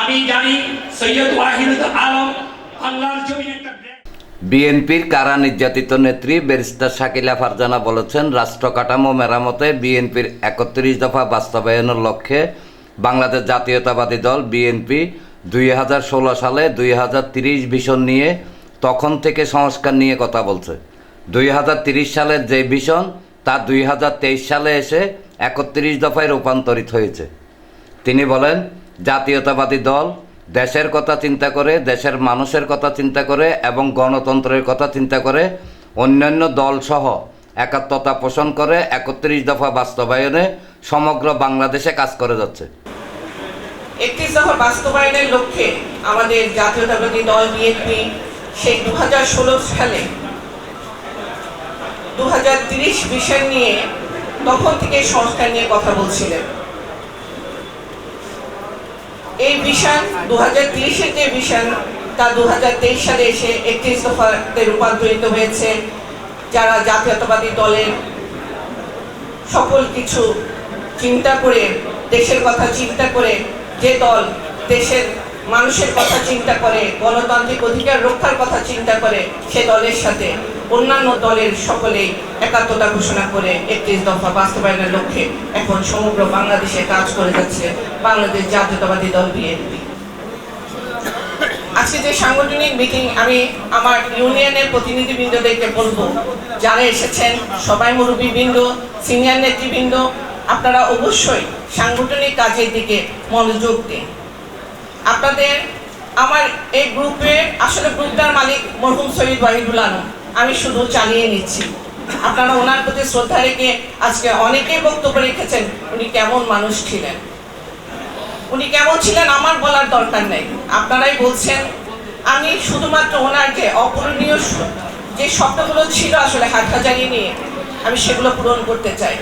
আমি জানি সৈয়দ আলম আল্লাহর জমিন বিএনপির কারা নির্যাতিত নেত্রী ব্যারিস্টার শাকিলা ফারজানা বলেছেন, রাষ্ট্র কাঠামো মেরামতে বিএনপির একত্রিশ দফা বাস্তবায়নের লক্ষ্যে বাংলাদেশ জাতীয়তাবাদী দল বিএনপি দুই হাজার ষোলো সালে দুই হাজার তিরিশ ভিশন নিয়ে তখন থেকে সংস্কার নিয়ে কথা বলছে। দুই হাজার তিরিশ সালের যে ভিশন তা দুই হাজার তেইশ সালে এসে একত্রিশ দফায় রূপান্তরিত হয়েছে। তিনি বলেন জাতীয়তাবাদী দল, দেশের কথা চিন্তা করে, দেশের মানুষের কথা চিন্তা করে এবং গণতন্ত্রের কথা চিন্তা করে, অন্যান্য দলসহ একাত্মতা পোষণ করে, একত্রিশ দফা বাস্তবায়নে সমগ্র বাংলাদেশে কাজ করে যাচ্ছে। একত্রিশ দফা বাস্তবায়নের লক্ষ্যে আমাদের জাতীয়তাবাদী দল বিএনপি সেই দু সালে দু বিষয় নিয়ে তখন থেকে সংস্কার নিয়ে কথা বলছিলেন। এই ভিশন দু হাজার তিরিশের যে ভিশন তা দু হাজার তেইশ সালে এসে একত্রিশ দফাতে রূপান্তরিত হয়েছে, যারা জাতীয়তাবাদী দলের সকল কিছু চিন্তা করে, দেশের কথা চিন্তা করে, যে দল দেশের মানুষের কথা চিন্তা করে, গণতান্ত্রিক অধিকার রক্ষার কথা চিন্তা করে, সে দলের সাথে অন্যান্য দলের সকলে একাত্মতা ঘোষণা করে একত্রিশ দফা বাস্তবায়নের লক্ষ্যে এখন সমগ্র বাংলাদেশে কাজ করে যাচ্ছে বাংলাদেশ জাতীয়তাবাদী দল বিএনপি। আজকে যে সাংগঠনিক মিটিং আমি আমার ইউনিয়নের প্রতিনিধিবৃন্দদেরকে বলব, যারা এসেছেন, সবাই মুরব্বীবৃন্দ সিনিয়র নেতৃবৃন্দ, আপনারা অবশ্যই সাংগঠনিক কাজের দিকে মনোযোগ দিন। আপনাদের, আমার এই গ্রুপে আসলে গ্রুপটার মালিক মরহুম শহীদ ওয়াহিদুল আলম। আমি শুধু চালিয়ে নিচ্ছি। আপনারা ওনার প্রতি শ্রদ্ধা রেখে আজকে অনেকেই বক্তব্য রেখেছেন, উনি কেমন মানুষ ছিলেন? উনি কেমন ছিলেন আমার বলার দরকার নেই। আপনারাই বলছেন, আমি শুধুমাত্র ওনার যে অপূরণীয় যে স্বপ্নগুলো ছিল আসলে হাটহাজারি নিয়ে, আমি সেগুলো পূরণ করতে চাই।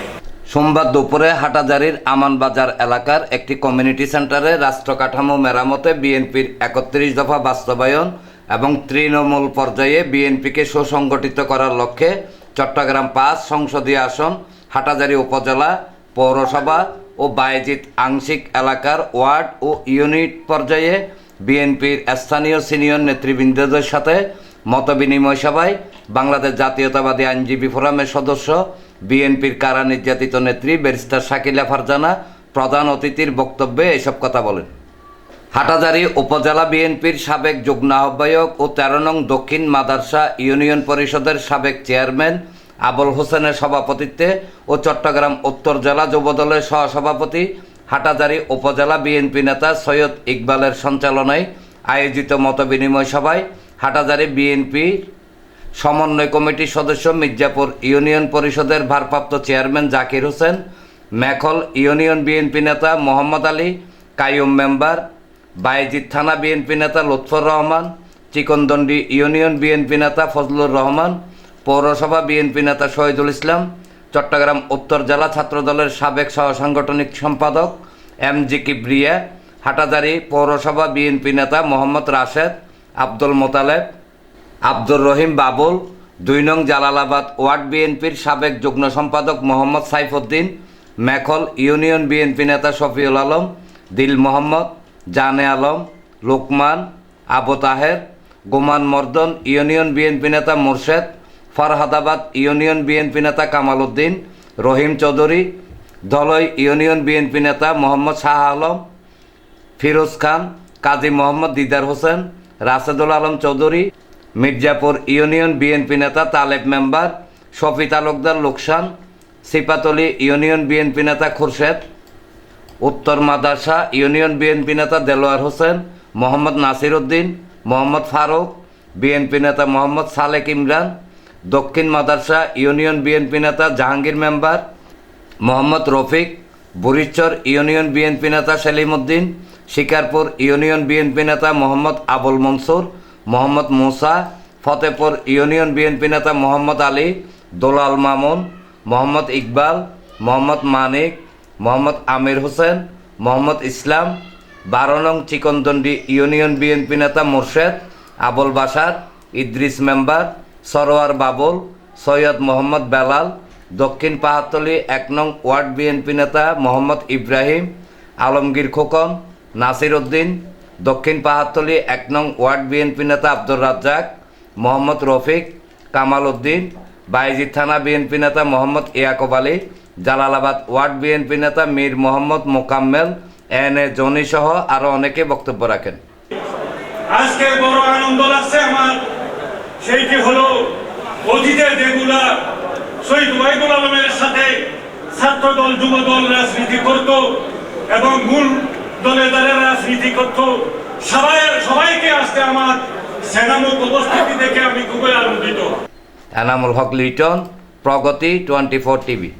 সোমবার দুপুরে হাটাজারির আমানবাজার এলাকার একটি কমিউনিটি সেন্টারে রাষ্ট্র কাঠামো মেরামতে বিএনপির একত্রিশ দফা বাস্তবায়ন এবং তৃণমূল পর্যায়ে বিএনপিকে সুসংগঠিত করার লক্ষ্যে চট্টগ্রাম পাঁচ, সংসদীয় আসন, হাটাজারি উপজেলা, পৌরসভা ও বায়েজিৎ আংশিক এলাকার ওয়ার্ড ও ইউনিট পর্যায়ে বিএনপির স্থানীয় সিনিয়র নেতৃবৃন্দদের সাথে মতবিনিময় সভায় বাংলাদেশ জাতীয়তাবাদী আইনজীবী ফোরামের সদস্য, বিএনপির কারা নির্যাতিত নেত্রী ব্যারিস্টার শাকিলা ফারজানা প্রধান অতিথির বক্তব্যে এসব কথা বলেন। হাটাজারি উপজেলা বিএনপির সাবেক যুগ্ম আহ্বায়ক ও তেরো নং দক্ষিণ মাদারসা ইউনিয়ন পরিষদের সাবেক চেয়ারম্যান আবুল হোসেনের সভাপতিত্বে ও চট্টগ্রাম উত্তর জেলা যুবদলের সহসভাপতি হাটাজারি উপজেলা বিএনপি নেতা সৈয়দ ইকবালের সঞ্চালনায় আয়োজিত মতবিনিময় সভায় হাটাজারি বিএনপির সমন্বয় কমিটির সদস্য মির্জাপুর ইউনিয়ন পরিষদের ভারপ্রাপ্ত chairman Zakir Hossain, Mekhal union BNP নেতা মোহাম্মদ আলী কাইয়ুম মেম্বার বাইজিৎ থানা বিএনপি নেতা লুৎফর রহমান চিকনদন্ডি ইউনিয়ন বিএনপি নেতা ফজলুর রহমান, পৌরসভা বিএনপি নেতা শহীদুল ইসলাম, চট্টগ্রাম উত্তর জেলা ছাত্রদলের সাবেক সহ সাংগঠনিক সম্পাদক এম জি কিবরিয়া, হাটাজারি পৌরসভা বিএনপি নেতা মোহাম্মদ রাশেদ, আব্দুল মোতালেব, আব্দুর রহিম বাবুল, দুই নং জালালাবাদ ওয়ার্ড বিএনপির সাবেক যুগ্ম সম্পাদক মোহাম্মদ সাইফুদ্দিন, মেখল ইউনিয়ন বিএনপি নেতা শফিউল আলম, দিল মোহাম্মদ জানে আলম, লোকমান, আবু তাহের, গোমান মর্দন, ইউনিয়ন বিএনপি নেতা মোরশেদ, ফরহাদাবাদ, ইউনিয়ন বিএনপি নেতা কামাল উদ্দিন রহিম চৌধুরী, ধলই ইউনিয়ন বিএনপি নেতা মোহাম্মদ শাহ আলম, ফিরোজ খান, কাজী মোহাম্মদ দিদার হোসেন, রাশেদুল আলম চৌধুরী, মির্জাপুর ইউনিয়ন বিএনপি নেতা তালেব মেম্বার শফি তালুকদার লোকসান, সিপাতলি ইউনিয়ন বিএনপি নেতা খুরশেদ উত্তর মাদারসা ইউনিয়ন বিএনপি নেতা দেলোয়ার হোসেন, মোহাম্মদ নাসির উদ্দিন, মোহাম্মদ ফারুক, বিএনপি নেতা মোহাম্মদ সালেক ইমরান, দক্ষিণ মাদারসা ইউনিয়ন বিএনপি নেতা Jahangir member, Mohammad Rafiq Burichar union BNP নেতা সেলিম উদ্দিন, শিকারপুর ইউনিয়ন বিএনপি নেতা মোহাম্মদ আবুল মনসুর, মোহাম্মদ মুসা ফতেপুর ইউনিয়ন বিএনপি নেতা মোহাম্মদ আলী, দোলাল মামুন, মোহাম্মদ ইকবাল, মোহাম্মদ মানিক মোহাম্মদ আমির হোসেন, মোহাম্মদ ইসলাম, বারো নং চিকনদন্ডি ইউনিয়ন বিএনপি নেতা মোর্শেদ, আবুল বাসার ইদ্রিস মেম্বার, সরোয়ার বাবুল, সৈয়দ মোহাম্মদ বেলাল, দক্ষিণ পাহাড়তলি এক নং ওয়ার্ড বিএনপি নেতা মোহাম্মদ ইব্রাহিম, আলমগীর খোকন, নাসির উদ্দিন, দক্ষিণ পাহাড়তলী এক নং ওয়ার্ড বিএনপি নেতা আব্দুর রাজ্জাক, মোহাম্মদ রফিক, কামাল উদ্দিন বাইজিদ থানা বিএনপি নেতা মোহাম্মদ ইয়াকুব আলী জালালাবাদ ওয়ার্ড বিএনপি নেতা মীর মোহাম্মদ মোকাম্মেল এন এ জনি সহ আরও অনেকে বক্তব্য রাখেন। আজকে বড় আনন্দ লাগছে আমার। সেইটি হলো অতীতে যেগুলা শহীদ ওয়াইদুল আলমের সাথে ছাত্র দল যুব দল রাজনীতি করত এবং মূল দলে দলে রাজনীতি করত। সবাই সবাইকে আসতে আমার সেনামুখ উপস্থিতি দেখে আমি খুবই আনন্দিত। Enamul Haque Liton Pragati twenty four TV.